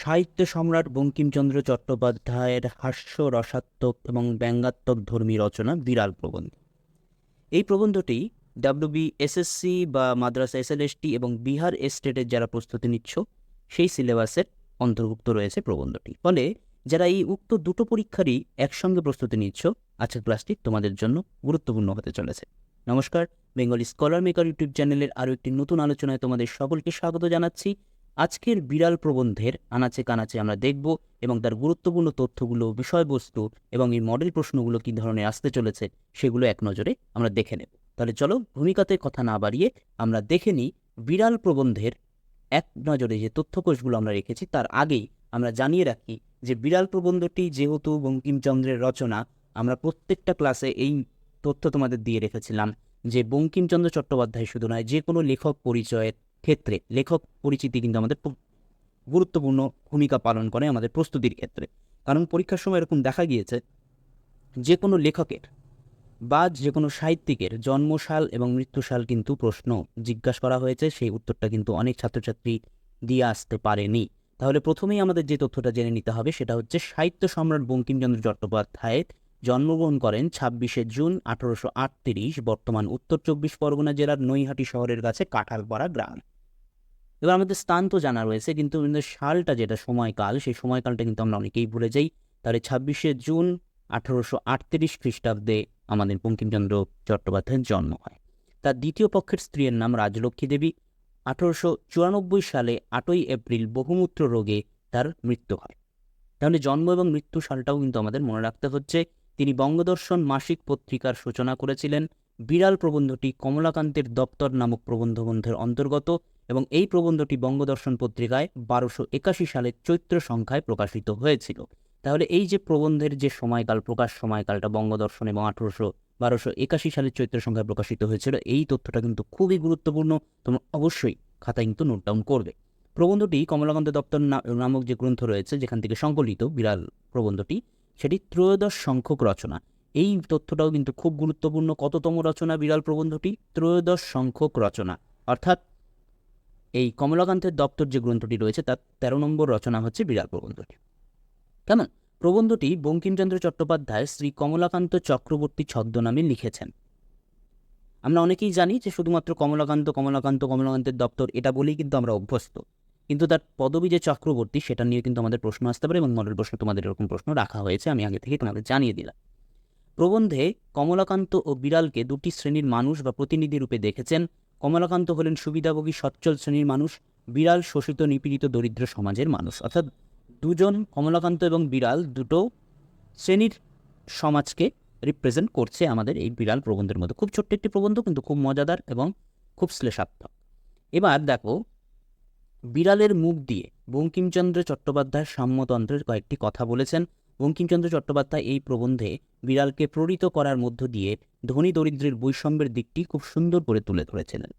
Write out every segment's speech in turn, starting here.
সাহিত্য সম্রাট বঙ্কিমচন্দ্র চট্টোপাধ্যায়ের হাস্য, রসাত্মক এবং ব্যঙ্গাত্মক ধর্মী রচনা বিরাল প্রবন্ধ। এই প্রবন্ধটি ডাব্লিউবি এসএসসি বা মাদ্রাসা এসএলএসটি এবং বিহার এস্টেটের যারা প্রস্তুতি নিচ্ছ, সেই সিলেবাসের অন্তর্ভুক্ত রয়েছে প্রবন্ধটি। ফলে যারা এই উক্ত দুটো পরীক্ষারই একসঙ্গে প্রস্তুতি নিচ্ছ, আজকের ক্লাসটি তোমাদের জন্য গুরুত্বপূর্ণ হতে চলেছে। নমস্কার, বেঙ্গলি স্কলার মেকার ইউটিউব চ্যানেলের আরও একটি নতুন আলোচনায় তোমাদের সকলকে স্বাগত জানাচ্ছি। আজকের বিড়াল প্রবন্ধের আনাচে কানাচে আমরা দেখব এবং তার গুরুত্বপূর্ণ তথ্যগুলো, বিষয়বস্তু এবং এই মডেল প্রশ্নগুলো কী ধরনের আসতে চলেছে সেগুলো এক নজরে আমরা দেখে নেব। তাহলে চলো ভূমিকাতে কথা না বাড়িয়ে আমরা দেখে নিই বিড়াল প্রবন্ধের এক নজরে যে তথ্যকোষগুলো আমরা রেখেছি তার আগেই আমরা জানিয়ে রাখি যে বিড়াল প্রবন্ধটি যেহেতু বঙ্কিমচন্দ্রের রচনা, আমরা প্রত্যেকটা ক্লাসে এই তথ্য তোমাদের দিয়ে রেখেছিলাম যে বঙ্কিমচন্দ্র চট্টোপাধ্যায় শুধু নয়, যে কোনো লেখক পরিচয়ের ক্ষেত্রে লেখক পরিচিতি কিন্তু আমাদের গুরুত্বপূর্ণ ভূমিকা পালন করে আমাদের প্রস্তুতির ক্ষেত্রে। কারণ পরীক্ষার সময় এরকম দেখা গিয়েছে যে কোনো লেখকের বা যে কোনো সাহিত্যিকের জন্মসাল এবং মৃত্যুসাল কিন্তু প্রশ্ন জিজ্ঞাসা করা হয়েছে, সেই উত্তরটা কিন্তু অনেক ছাত্রছাত্রী দিয়ে আসতে পারেনি। তাহলে প্রথমেই আমাদের যে তথ্যটা জেনে নিতে হবে সেটা হচ্ছে সাহিত্য সম্রাট বঙ্কিমচন্দ্র চট্টোপাধ্যায় জন্মগ্রহণ করেন ছাব্বিশে জুন আঠারোশো আটত্রিশ, বর্তমান উত্তর চব্বিশ পরগনা জেলার নৈহাটি শহরের কাছে কাঁঠালপাড়া গ্রাম। এবার আমাদের স্থান তো জানা রয়েছে, কিন্তু সালটা যেটা সময়কাল, সেই সময়কালটা কিন্তু আমরা অনেকেই ভুলে যাই। তাহলে ছাব্বিশে জুন আঠারোশো আটত্রিশ খ্রিস্টাব্দে আমাদের বঙ্কিমচন্দ্র চট্টোপাধ্যায়ের জন্ম হয়। তার দ্বিতীয় পক্ষের স্ত্রীর নাম রাজলক্ষ্মী দেবী। আঠারোশো চুরানব্বই সালে আটই এপ্রিল বহুমূত্র রোগে তার মৃত্যু হয়। তাহলে জন্ম এবং মৃত্যু সালটাও কিন্তু আমাদের মনে রাখতে হচ্ছে। তিনি বঙ্গদর্শন মাসিক পত্রিকার সূচনা করেছিলেন। বিড়াল প্রবন্ধটি কমলাকান্তের দপ্তর নামক প্রবন্ধ গ্রন্থের অন্তর্গত। এবং এই প্রবন্ধটি বঙ্গদর্শন পত্রিকায় বারোশো একাশি সালের চৈত্র সংখ্যায় প্রকাশিত হয়েছিল। তাহলে এই যে প্রবন্ধের যে সময়কাল, প্রকাশ সময়কালটা বঙ্গদর্শন এবং আঠারোশো বারোশো একাশি সালের চৈত্র সংখ্যায় প্রকাশিত হয়েছিল, এই তথ্যটা কিন্তু খুবই গুরুত্বপূর্ণ। তোমরা অবশ্যই খাতায় কিন্তু নোট ডাউন করবে। প্রবন্ধটি কমলাকান্ত দপ্তর নামক যে গ্রন্থ রয়েছে, যেখান থেকে সংকলিত বিড়াল প্রবন্ধটি, সেটি ত্রয়োদশ সংখ্যক রচনা। এই তথ্যটাও কিন্তু খুব গুরুত্বপূর্ণ। কততম রচনা বিড়াল প্রবন্ধটি? ত্রয়োদশ সংখ্যক রচনা। অর্থাৎ এই কমলাকান্তের দপ্তর যে গ্রন্থটি রয়েছে, তার তেরো নম্বর রচনা হচ্ছে বিড়াল প্রবন্ধটি। কেমন? প্রবন্ধটি বঙ্কিমচন্দ্র চট্টোপাধ্যায় শ্রী কমলাকান্ত চক্রবর্তী ছদ্মনামে লিখেছেন। আমরা অনেকেই জানি যে শুধুমাত্র কমলাকান্ত কমলাকান্ত, কমলাকান্তের দপ্তর, এটা বলেই কিন্তু আমরা অভ্যস্ত। কিন্তু তার পদবী যে চক্রবর্তী, সেটা নিয়ে কিন্তু আমাদের প্রশ্ন আসতে পারে এবং মডেল প্রশ্ন, তোমাদের এরকম প্রশ্ন রাখা হয়েছে, আমি আগে থেকে তোমাদের জানিয়ে দিলাম। প্রবন্ধে কমলাকান্ত ও বিড়ালকে দুটি শ্রেণির মানুষ বা প্রতিনিধি রূপে দেখেছেন। কমলাকান্ত হলেন সুবিধাভোগী সচ্ছল শ্রেণির মানুষ, বিড়াল শোষিত নিপীড়িত দরিদ্র সমাজের মানুষ। অর্থাৎ দুজন কমলাকান্ত এবং বিড়াল দুটো শ্রেণির সমাজকে রিপ্রেজেন্ট করছে আমাদের এই বিড়াল প্রবন্ধের মধ্যে। খুব ছোট্ট একটি প্রবন্ধ, কিন্তু খুব মজাদার এবং খুব শ্লেষাত্মক। এবার দেখো, বিড়ালের মুখ দিয়ে বঙ্কিমচন্দ্র চট্টোপাধ্যায় সাম্যতন্ত্রের কয়েকটি কথা বলেছেন। বঙ্কিমচন্দ্র চট্টোপাধ্যায় এই প্রবন্ধে বিড়ালকে প্রণীত করার মধ্য দিয়ে ধনী দরিদ্রের বৈষম্যের দিকটি খুব সুন্দর করে তুলে ধরেছিলেন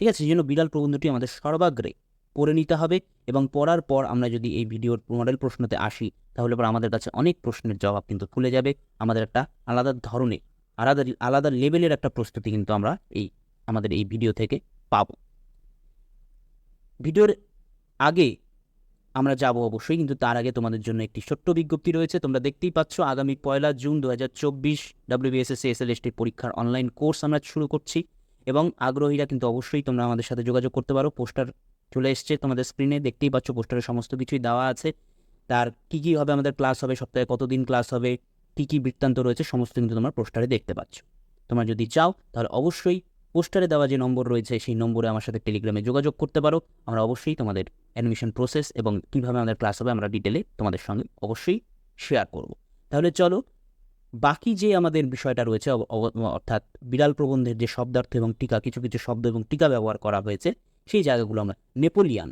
ঠিক আছে এই জন্য বিড়াল প্রবন্ধটি আমাদের সর্বাগ্রে পড়ে নিতে হবে এবং পড়ার পর আমরা যদি এই ভিডিওর মডেল প্রশ্নতে আসি, তাহলে পর আমাদের কাছে অনেক প্রশ্নের জবাব কিন্তু খুলে যাবে। আমাদের একটা আলাদা ধরনের আলাদা আলাদা লেভেলের একটা প্রস্তুতি কিন্তু আমরা এই, আমাদের এই ভিডিও থেকে পাব। ভিডিওর আগে আমরা যাব অবশ্যই, কিন্তু তার আগে তোমাদের জন্য একটি ছোট্ট বিজ্ঞপ্তি রয়েছে। তোমরা দেখতেই পাচ্ছ, আগামী পয়লা জুন দু হাজার চব্বিশ ডাব্লিউবিএসএসসি এসএলএসটির পরীক্ষার অনলাইন কোর্স আমরা শুরু করছি। এবং আগ্রহীরা কিন্তু অবশ্যই তোমরা আমাদের সাথে যোগাযোগ করতে পারো। পোস্টার চলে এসছে তোমাদের স্ক্রিনে দেখতেই পাচ্ছ পোস্টারে সমস্ত কিছুই দেওয়া আছে। তার কী কী হবে আমাদের ক্লাস হবে, সপ্তাহে কতদিন ক্লাস হবে, কী কী বৃত্তান্ত রয়েছে, সমস্ত কিন্তু তোমরা পোস্টারে দেখতে পাচ্ছ। তোমরা যদি চাও, তাহলে অবশ্যই পোস্টারে দেওয়া যে নম্বর রয়েছে, সেই নম্বরে আমার সাথে টেলিগ্রামে যোগাযোগ করতে পারো। আমরা অবশ্যই তোমাদের অ্যাডমিশন প্রসেস এবং কীভাবে আমাদের ক্লাস হবে আমরা ডিটেলে তোমাদের সঙ্গে অবশ্যই শেয়ার করব। তাহলে চলো, বাকি যে আমাদের বিষয়টা রয়েছে অর্থাৎ বিড়াল প্রবন্ধের যে শব্দার্থ এবং টিকা, কিছু কিছু শব্দ এবং টিকা ব্যবহার করা হয়েছে, সেই জায়গাগুলো আমরা নেপোলিয়ান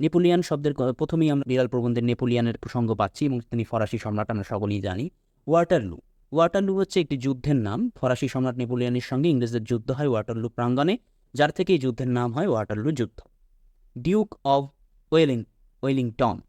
নেপোলিয়ান শব্দের প্রথমেই আমরা বিড়াল প্রবন্ধের নেপোলিয়ানের প্রসঙ্গ পাচ্ছি এবং তিনি ফরাসি সম্রাট, আমরা সকলেই জানি। ওয়াটারলু ওয়াটারলু হচ্ছে একটি যুদ্ধের নাম। ফরাসি সম্রাট নেপোলিয়ানের সঙ্গে ইংরেজদের যুদ্ধ হয় ওয়াটারলু প্রাঙ্গণে, যার থেকে এই যুদ্ধের নাম হয় ওয়াটারলু যুদ্ধ। Duke of Welling, Wellington.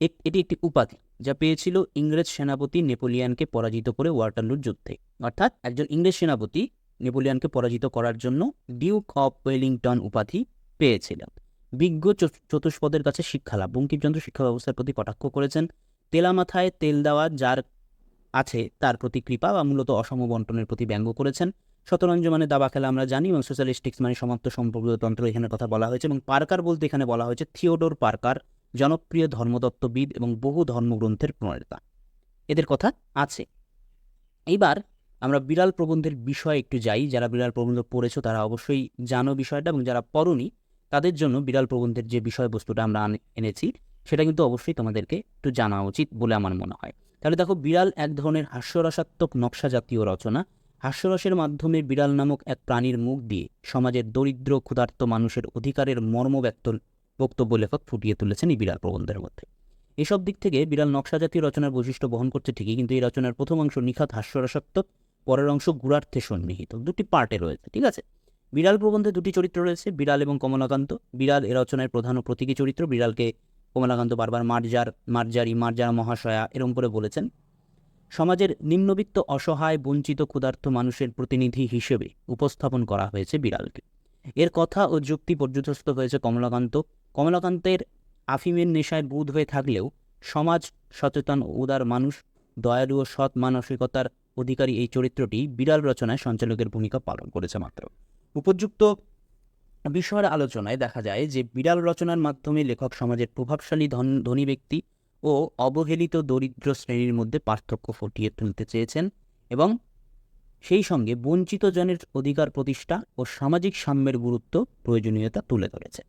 এটি একটি উপাধি যা পেয়েছিল ইংরেজ সেনাপতি নেপোলিয়ানকে পরাজিত করে ওয়াটারলুর যুদ্ধে। অর্থাৎ একজন ইংরেজ সেনাপতি নেপোলিয়ানকে পরাজিত করার জন্য ডিউক অব ওয়েলিংটন উপাধি পেয়েছিলেন। বিজ্ঞ চতু- চতুষ্পদের কাছে শিক্ষালাভ বঙ্কিমচন্দ্র শিক্ষা ব্যবস্থার প্রতি কটাক্ষ করেছেন। তেলা মাথায় তেল দেওয়া, যার আছে। তার প্রতি কৃপা বা মূলত অসম বন্টনের প্রতি ব্যঙ্গ করেছেন। শতরঞ্জ মানে দাবা খেলা আমরা জানি এবং সোশ্যালিস্টিক্স মানে সমাপ্ত সম্পর্কতন্ত্র এখানে কথা বলা হয়েছে এবং পার্কার বলতে এখানে বলা হয়েছে থিওডোর পার্কার, জনপ্রিয় ধর্মতত্ত্ববিদ এবং বহু ধর্মগ্রন্থের প্রণেতা। এদের কথা আছে। এইবার আমরা বিড়াল প্রবন্ধের বিষয়ে একটু যাই। যারা বিড়াল প্রবন্ধ পড়েছো তারা অবশ্যই জানো বিষয়টা এবং যারা পড়নি তাদের জন্য বিড়াল প্রবন্ধের যে বিষয়বস্তুটা আমরা এনেছি সেটা কিন্তু অবশ্যই তোমাদেরকে একটু জানা উচিত বলে আমার মনে হয়। তাহলে দেখো বিড়াল এক ধরনের হাস্যরসাত্মক নকশা জাতীয় রচনা। হাস্যরসের মাধ্যমে বিড়াল নামক এক প্রাণীর মুখ দিয়ে সমাজের দরিদ্র, ক্ষুধার্ত মানুষের অধিকারের মর্ম ব্যক্ত বক্তব্য লেখক ফুটিয়ে তুলেছেন এই বিড়াল প্রবন্ধের মধ্যে। এসব দিক থেকে বিড়াল নকশা জাতীয় রচনার বৈশিষ্ট্য বহন করছে ঠিকই, কিন্তু এই রচনার প্রথম অংশ নিখাত হাস্যরসাত্মক, পরের অংশ গুড়ার্থে সন্নিহিত। দুটি পার্টে রয়েছে, ঠিক আছে? বিড়াল প্রবন্ধে দুটি চরিত্র রয়েছে, বিড়াল এবং কমলাকান্ত। বিড়াল এ রচনায় প্রধান ও প্রতীকী চরিত্র, বিড়ালকে কমলাকান্ত বারবার মার্জার, মার্জারি, মার্জার মহাশয়া, এরম করে বলেছেন, সমাজের নিম্নবিত্ত অসহায়, বঞ্চিত, ক্ষুধার্ত মানুষের প্রতিনিধি হিসেবে উপস্থাপন করা হয়েছে বিড়ালকে। এর কথা ও যুক্তি পর্যুদস্ত হয়েছে কমলাকান্ত। কমলাকান্তের আফিমের নেশায় বুধ হয়ে থাকলেও সমাজ সচেতন উদার মানুষ, দয়ালু ও সৎ মানসিকতার অধিকারী এই চরিত্রটি বিড়াল রচনায় সঞ্চালকের ভূমিকা পালন করেছে মাত্র। উপযুক্ত বিষয়ের আলোচনায় দেখা যায় যে বিড়াল রচনার মাধ্যমে লেখক সমাজের প্রভাবশালী ধন, ধনী ব্যক্তি ও অবহেলিত দরিদ্র শ্রেণির মধ্যে পার্থক্য ফুটিয়ে তুলতে চেয়েছেন এবং সেই সঙ্গে বঞ্চিত জনের অধিকার প্রতিষ্ঠা ও সামাজিক সাম্যের গুরুত্ব প্রয়োজনীয়তা তুলে ধরেছে।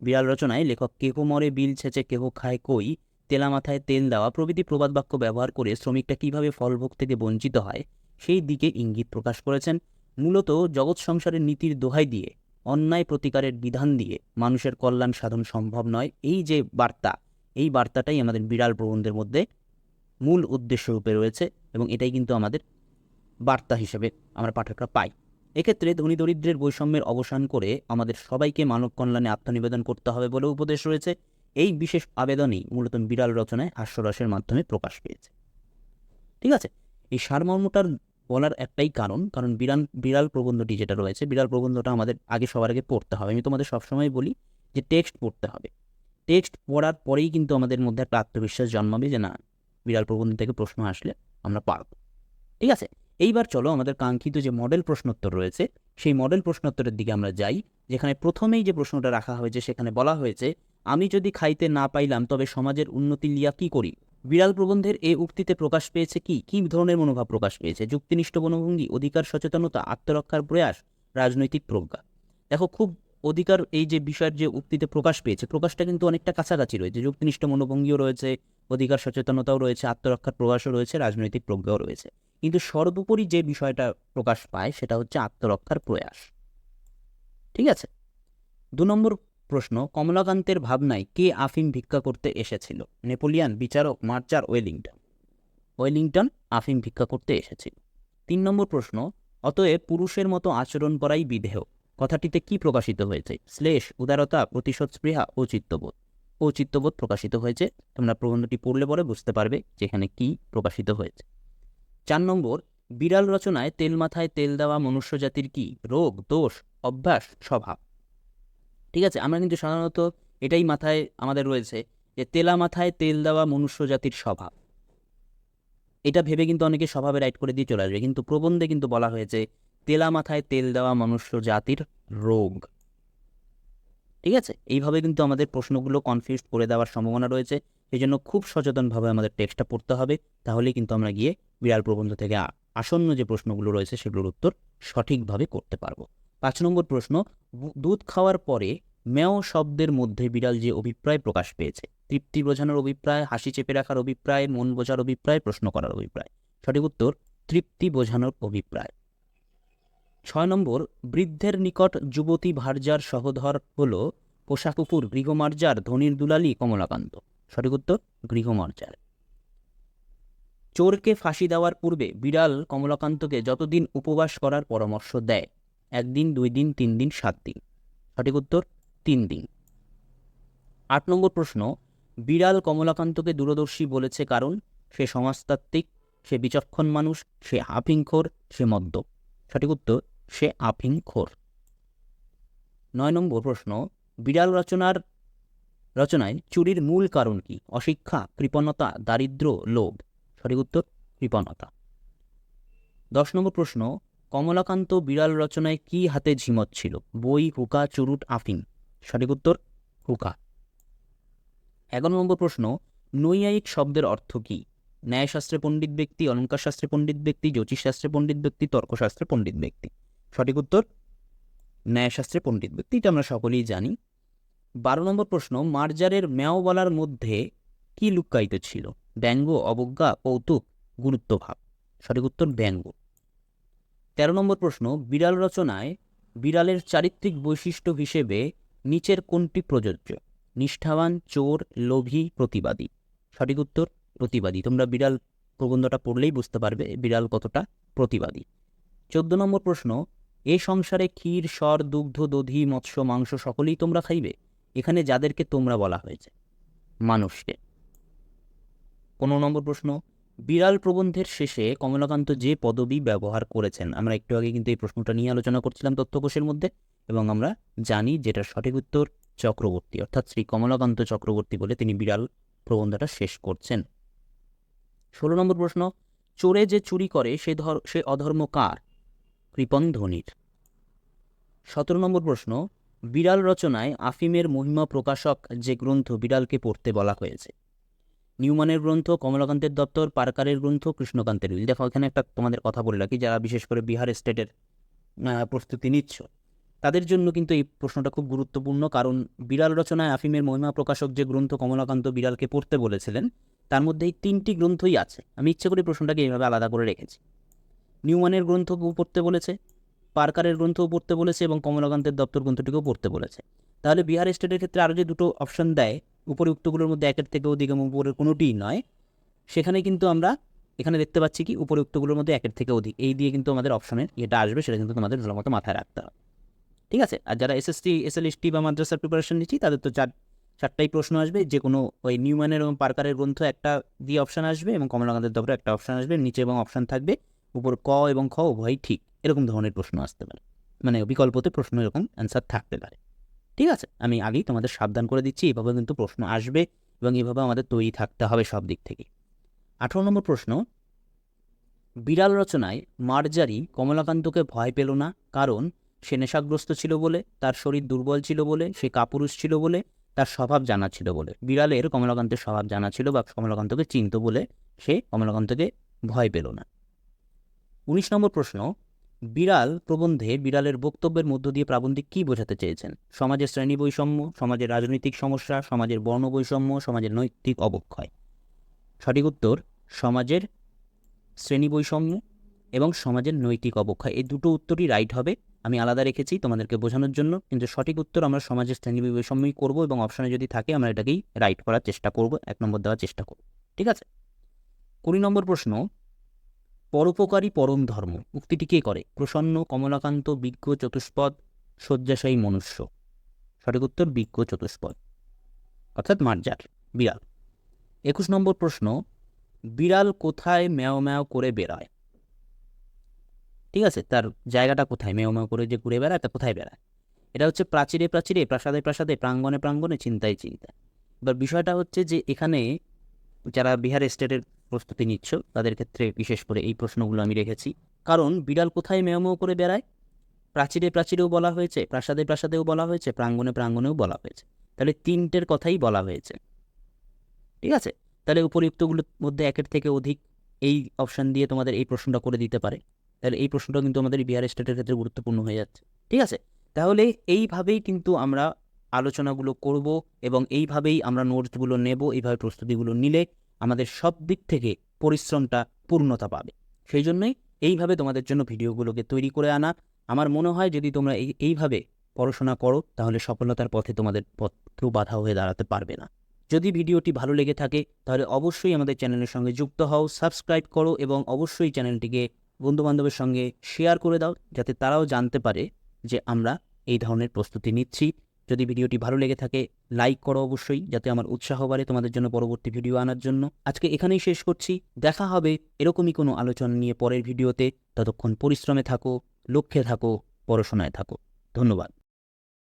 বিড়াল রচনায় লেখক কেহ মরে, বিল ছেঁচে, কেহ খায়, কই, তেলা মাথায় তেল দেওয়া, প্রভৃতি প্রবাদ বাক্য ব্যবহার করে শ্রমিকটা কীভাবে ফলভোগ থেকে বঞ্চিত হয়, সেই দিকে ইঙ্গিত প্রকাশ করেছেন। মূলত জগৎ সংসারের নীতির দোহাই দিয়ে অন্যায় প্রতিকারের বিধান দিয়ে মানুষের কল্যাণ সাধন সম্ভব নয়। এই যে বার্তা, এই বার্তাটাই আমাদের বিড়াল প্রবন্ধের মধ্যে মূল উদ্দেশ্য রূপে রয়েছে এবং এটাই কিন্তু আমাদের বার্তা হিসেবে আমরা পাঠকরা পাই। এক্ষেত্রে ধনী দরিদ্রের বৈষম্যের অবসান করে আমাদের সবাইকে মানব কল্যাণে আত্মনিবেদন করতে হবে বলে উপদেশ রয়েছে। এই বিশেষ আবেদনই মূলত বিড়াল রচনায় হাস্যরসের মাধ্যমে প্রকাশ পেয়েছে। ঠিক আছে? এই সারমর্মটার বলার একটাই কারণ কারণ বিড়াল বিড়াল প্রবন্ধটি যেটা রয়েছে, বিড়াল প্রবন্ধটা আমাদের আগে সবার আগে পড়তে হবে। আমি তোমাদের সবসময় বলি যে টেক্সট পড়তে হবে। টেক্সট পড়ার পরেই কিন্তু আমাদের মধ্যে একটা আত্মবিশ্বাস জন্মাবে যে না, বিড়াল প্রবন্ধ থেকে প্রশ্ন আসলে আমরা পারব। ঠিক আছে? এইবার চলো আমাদের কাঙ্ক্ষিত যে মডেল প্রশ্নোত্তর রয়েছে, সেই মডেল প্রশ্নোত্তরের দিকে আমরা যাই, যেখানে প্রথমেই যে প্রশ্নটা রাখা হয়েছে সেখানে বলা হয়েছে, আমি যদি খাইতে না পাইলাম তবে সমাজের উন্নতি লিয়া কি করি? বিড়াল প্রবন্ধের এ উক্তিতে প্রকাশ পেয়েছে কি? কি ধরনের মনোভাব প্রকাশ পেয়েছে? যুক্তিনিষ্ঠ বনভঙ্গি, অধিকার, সচেতনতা, আত্মরক্ষার প্রয়াস, রাজনৈতিক প্রজ্ঞা। দেখো, খুব অধিকার এই যে বিষয়ের যে উক্তিতে প্রকাশ পেয়েছে, প্রকাশটা কিন্তু অনেকটা কাছাকাছি রয়েছে। যুক্তিনিষ্ঠ মনোভঙ্গিও রয়েছে, অধিকার, সচেতনতাও রয়েছে, আত্মরক্ষার প্রয়াসও রয়েছে, রাজনৈতিক প্রজ্ঞাও রয়েছে। কিন্তু সর্বোপরি যে বিষয়টা প্রকাশ পায়, সেটা হচ্ছে আত্মরক্ষার প্রয়াস। ঠিক আছে? দু নম্বর প্রশ্ন, কমলাকান্তের ভাবনায় কে আফিম ভিক্ষা করতে এসেছিল? নেপোলিয়ান বিচারক মার্চার ওয়েলিংটন। ওয়েলিংটন আফিম ভিক্ষা করতে এসেছিল। তিন নম্বর প্রশ্ন, অতএব পুরুষের মতো আচরণ করাই বিধেয়। কথাটিতে কি প্রকাশিত হয়েছে? শ্লেষ, উদারতা, প্রতিশোধ, স্পৃহা ও চিত্তবোধ ও চিত্তবোধ প্রকাশিত হয়েছে। তোমরা প্রবন্ধটি পড়লে পরে বুঝতে পারবে যেখানে কি প্রকাশিত হয়েছে। চার নম্বর, বিড়াল রচনায় তেল মাথায় তেল দেওয়া মনুষ্য জাতির কি? রোগ, দোষ, অভ্যাস, স্বভাব। ঠিক আছে? আমরা কিন্তু সাধারণত এটাই মাথায় আমাদের রয়েছে যে তেলা মাথায় তেল দেওয়া মনুষ্য জাতির স্বভাব। এটা ভেবে কিন্তু অনেকে স্বভাবে রাইট করে দিয়ে চলে আসবে। কিন্তু প্রবন্ধে কিন্তু বলা হয়েছে, তেলা মাথায় তেল দেওয়া মনুষ্য জাতির রোগ। ঠিক আছে? এইভাবে কিন্তু আমাদের প্রশ্নগুলো কনফিউজ করে দেওয়ার সম্ভাবনা রয়েছে। এই জন্য খুব সচেতনভাবে আমাদের টেক্সটটা পড়তে হবে। তাহলেই কিন্তু আমরা গিয়ে বিড়াল প্রবন্ধ থেকে আসন্ন যে প্রশ্নগুলো রয়েছে সেগুলোর উত্তর সঠিকভাবে করতে পারব। পাঁচ নম্বর প্রশ্ন দুধ খাওয়ার পরে মেয় শব্দের মধ্যে বিড়াল যে অভিপ্রায় প্রকাশ পেয়েছে। তৃপ্তি বোঝানোর অভিপ্রায়, হাসি চেপে রাখার অভিপ্রায়, মন বোঝার অভিপ্রায়, প্রশ্ন করার অভিপ্রায়। সঠিক উত্তর, তৃপ্তি বোঝানোর অভিপ্রায়। ছয় নম্বর, বৃদ্ধের নিকট যুবতী ভার্যার সহধর হল পোষাকুকুর গৃহমার্জার ধনির দুলালি কমলাকান্ত। সঠিক উত্তর, গৃহমার্জার। চোরকে ফাঁসি দেওয়ার পূর্বে বিড়াল কমলাকান্তকে যতদিন উপবাস করার পরামর্শ দেয়, একদিন, দুই দিন, তিন দিন, সাত দিন। সঠিক উত্তর তিন দিন। আট নম্বর প্রশ্ন, বিড়াল কমলাকান্তকে দূরদর্শী বলেছে কারণ সে সমাজতাত্ত্বিক, সে বিচক্ষণ মানুষ, সে আফিংখোর সে মদ্যপ। সঠিক উত্তর, সে আফিংখোর নয় নম্বর প্রশ্ন, বিড়াল রচনার রচনায় চুরির মূল কারণ কি? অশিক্ষা, কৃপণতা, দারিদ্র, লোভ। সঠিক উত্তর, কৃপণতা। দশ নম্বর প্রশ্ন, কমলাকান্ত বিড়াল রচনায় কি হাতে ঝিমত ছিল? বই, হুকা, চুরুট, আফিম। সঠিক উত্তর, হুকা। এগারো নম্বর প্রশ্ন, নৈয়ায়িক শব্দের অর্থ কি? ন্যায়শাস্ত্রে পণ্ডিত ব্যক্তি অলঙ্কার শাস্ত্রে পণ্ডিত ব্যক্তি, জ্যোতিষশাস্ত্রে পণ্ডিত ব্যক্তি, তর্কশাস্ত্রে পণ্ডিত ব্যক্তি। সঠিক উত্তর, ন্যায়শাস্ত্রে পণ্ডিত ব্যক্তি। এটা আমরা সকলেই জানি। বারো নম্বর প্রশ্ন, মার্জারের ম্যাও বলার মধ্যে কি লুক্কায়িত ছিল? ব্যঙ্গ, অবজ্ঞা, কৌতুক, গুরুত্বভাব। সঠিক উত্তর, ব্যঙ্গ। তেরো নম্বর প্রশ্ন, বিড়াল রচনায় বিড়ালের চারিত্রিক বৈশিষ্ট্য হিসেবে নিচের কোনটি প্রযোজ্য? নিষ্ঠাবান, চোর, লোভী, প্রতিবাদী। সঠিক উত্তর, প্রতিবাদী। তোমরা বিড়াল প্রবন্ধটা পড়লেই বুঝতে পারবে বিড়াল কতটা প্রতিবাদী। চোদ্দ নম্বর প্রশ্ন, এ সংসারে ক্ষীর স্বর দুগ্ধ, দধি, মৎস্য, মাংস সকলেই তোমরা খাইবে? এখানে যাদেরকে তোমরা বলা হয়েছে, মানুষকে। পনেরো নম্বর প্রশ্ন, বিড়াল প্রবন্ধের শেষে কমলাকান্ত যে পদবি ব্যবহার করেছেন, আমরা একটু আগে কিন্তু এই প্রশ্নটা নিয়ে আলোচনা করছিলাম তথ্যকোষের মধ্যে এবং আমরা জানি যেটার সঠিক উত্তর, চক্রবর্তী, অর্থাৎ শ্রী কমলাকান্ত চক্রবর্তী বলে তিনি বিড়াল প্রবন্ধটা শেষ করছেন। ষোলো নম্বর প্রশ্ন, চোরে যে চুরি করে সে ধর, সে অধর্ম কার? কৃপন ধনির। সতেরো নম্বর প্রশ্ন, বিড়াল রচনায় আফিমের মহিমা প্রকাশক যে গ্রন্থ বিড়ালকে পড়তে বলা হয়েছে? নিউমানের গ্রন্থ, কমলাকান্তের দপ্তর, পার্কারের গ্রন্থ, কৃষ্ণকান্তের দেখো, এখানে একটা তোমাদের কথা বলে রাখি, যারা বিশেষ করে বিহার স্টেটের প্রস্তুতি নিচ্ছ। তাদের জন্য কিন্তু এই প্রশ্নটা খুব গুরুত্বপূর্ণ, কারণ বিড়াল রচনায় আফিমের মহিমা প্রকাশক যে গ্রন্থ কমলাকান্ত বিড়ালকে পড়তে বলেছিলেন, তার মধ্যে এই তিনটি গ্রন্থই আছে। আমি ইচ্ছে করে প্রশ্নটাকে এইভাবে আলাদা করে রেখেছি। নিউমানের গ্রন্থ পড়তে বলেছে, পার্কারের গ্রন্থও পড়তে বলেছে এবং কমলাকান্তের দপ্তর গ্রন্থটিকেও পড়তে বলেছে। তাহলে বিহার স্টেটের ক্ষেত্রে আরও যে দুটো অপশন দেয়, উপরে উক্তগুলোর মধ্যে একের থেকে অধিক এবং উপরের কোনোটিই নয়, সেখানে কিন্তু আমরা এখানে দেখতে পাচ্ছি কি, উপরে উক্তগুলোর মধ্যে একের থেকে অধিক। এই দিয়ে কিন্তু আমাদের অপশনের এটা আসবে, সেটা কিন্তু তোমাদের ভালো মতো মাথায় রাখতে হবে। ঠিক আছে? আর যারা এসএসটি এসএলএসটি বা মাদ্রাসার প্রিপারেশন নিচ্ছি, তাদের তো চার, চারটাই প্রশ্ন আসবে। যে কোনো ওই নিউম্যানের এবং পার্কারের গ্রন্থ একটা দিয়ে অপশন আসবে এবং কমলাকান্তের দপ্তরে একটা অপশন আসবে। নিচে এবং অপশন থাকবে। উপর ক এবং খ উভয়ই ঠিক। এরকম ধরনের প্রশ্ন আসতে পারে। মানে বিকল্পতে প্রশ্ন এরকম অ্যান্সার থাকতে পারে। ঠিক আছে? আমি আগেই তোমাদের সাবধান করে দিচ্ছি। এভাবে কিন্তু প্রশ্ন আসবে এবং এভাবে আমাদের তৈরি থাকতে হবে সব দিক থেকে আঠারো নম্বর প্রশ্ন। বিড়াল রচনায় মার্জারি কমলাকান্তকে ভয় পেল না? কারণ সে নেশাগ্রস্ত ছিল বলে, তার শরীর দুর্বল ছিল বলে, সে কাপুরুষ ছিল বলে, তার স্বভাব জানা ছিল বলে। বিড়ালের কমলাকান্তের স্বভাব জানা ছিল বা কমলাকান্তকে চিনত বলে, সে কমলাকান্তকে ভয় পেল না। উনিশ নম্বর প্রশ্ন, বিড়াল প্রবন্ধে বিড়ালের বক্তব্যের মধ্য দিয়ে প্রাবন্ধিক কী বোঝাতে চেয়েছেন? সমাজের শ্রেণি বৈষম্য, সমাজের রাজনৈতিক সমস্যা, সমাজের বর্ণ বৈষম্য, সমাজের নৈতিক অবক্ষয়? সঠিক উত্তর, সমাজের শ্রেণি বৈষম্য এবং সমাজের নৈতিক অবক্ষয়। এই দুটো উত্তরই রাইট হবে। আমি আলাদা রেখেছি তোমাদেরকে বোঝানোর জন্য, কিন্তু সঠিক উত্তর আমরা সমাজের শ্রেণি বৈষম্যই করব এবং অপশনে যদি থাকে আমরা এটাকেই রাইট করার চেষ্টা করব, এক নম্বর দেওয়ার চেষ্টা করব। ঠিক আছে? কুড়ি নম্বর প্রশ্ন, পরোপকারী পরম ধর্ম, উক্তিটি কে করে? প্রসন্ন, কমলাকান্ত, বিজ্ঞ, চতুষ্পদ, শয্যাশায়ী মনুষ্য। সঠিক উত্তর, বিজ্ঞ, চতুষ্পদ। অর্থাৎ মার্জার, বিড়াল। একুশ নম্বর প্রশ্ন, বিড়াল কোথায় ম্যাও ম্যাও করে বেড়ায়? ঠিক আছে? তার জায়গাটা কোথায়? ম্যাও করে যে ঘুরে বেড়ায়, তা কোথায় বেড়ায়? এটা হচ্ছে প্রাচীরে প্রাচীরে, প্রাসাদে প্রাসাদে, প্রাঙ্গণে প্রাঙ্গণে, চিন্তায় চিন্তা এবার বিষয়টা হচ্ছে যে এখানে যারা বিহার স্টেটের প্রস্তুতি নিচ্ছ, তাদের ক্ষেত্রে বিশেষ করে এই প্রশ্নগুলো আমি রেখেছি। কারণ বিড়াল কোথায় মেয় মেয় করে বেড়ায়? প্রাচীরে প্রাচীরেও বলা হয়েছে, প্রাসাদে প্রাসাদেও বলা হয়েছে, প্রাঙ্গণে প্রাঙ্গণেও বলা হয়েছে। তাহলে তিনটের কথাই বলা হয়েছে। ঠিক আছে? তাহলে উপরিউক্তগুলোর মধ্যে একের থেকে অধিক এই অপশান দিয়ে তোমাদের এই প্রশ্নটা করে দিতে পারে। তাহলে এই প্রশ্নটা কিন্তু আমাদের বিহার স্টেটের ক্ষেত্রে গুরুত্বপূর্ণ হয়ে যাচ্ছে। ঠিক আছে? তাহলে এইভাবেই কিন্তু আমরা আলোচনাগুলো করব এবং এইভাবেই আমরা নোটসগুলো নেব, এইভাবে প্রস্তুতিগুলো নিলে আমাদের সব দিক থেকে পরিশ্রমটা পূর্ণতা পাবে। সেই জন্যই এইভাবে তোমাদের জন্য ভিডিওগুলোকে তৈরি করে আনা। আমার মনে হয় যদি তোমরা এই, এইভাবে পড়াশোনা করো, তাহলে সফলতার পথে তোমাদের পথ কেউ বাধা হয়ে দাঁড়াতে পারবে না। যদি ভিডিওটি ভালো লেগে থাকে, তাহলে অবশ্যই আমাদের চ্যানেলের সঙ্গে যুক্ত হও, সাবস্ক্রাইব করো এবং অবশ্যই চ্যানেলটিকে বন্ধুবান্ধবের সঙ্গে শেয়ার করে দাও, যাতে তারাও জানতে পারে যে আমরা এই ধরনের প্রস্তুতি নিচ্ছি। যদি ভিডিওটি ভালো লেগে থাকে লাইক করো অবশ্যই, যাতে আমার উৎসাহ বাড়ে তোমাদের জন্য পরবর্তী ভিডিও আনার জন্য। আজকে এখানেই শেষ করছি। দেখা হবে এরকমই কোনো আলোচনা নিয়ে পরের ভিডিওতে ততক্ষণ পরিশ্রমে থাকো, লক্ষ্যে থাকো, পড়াশোনায় থাকো। ধন্যবাদ।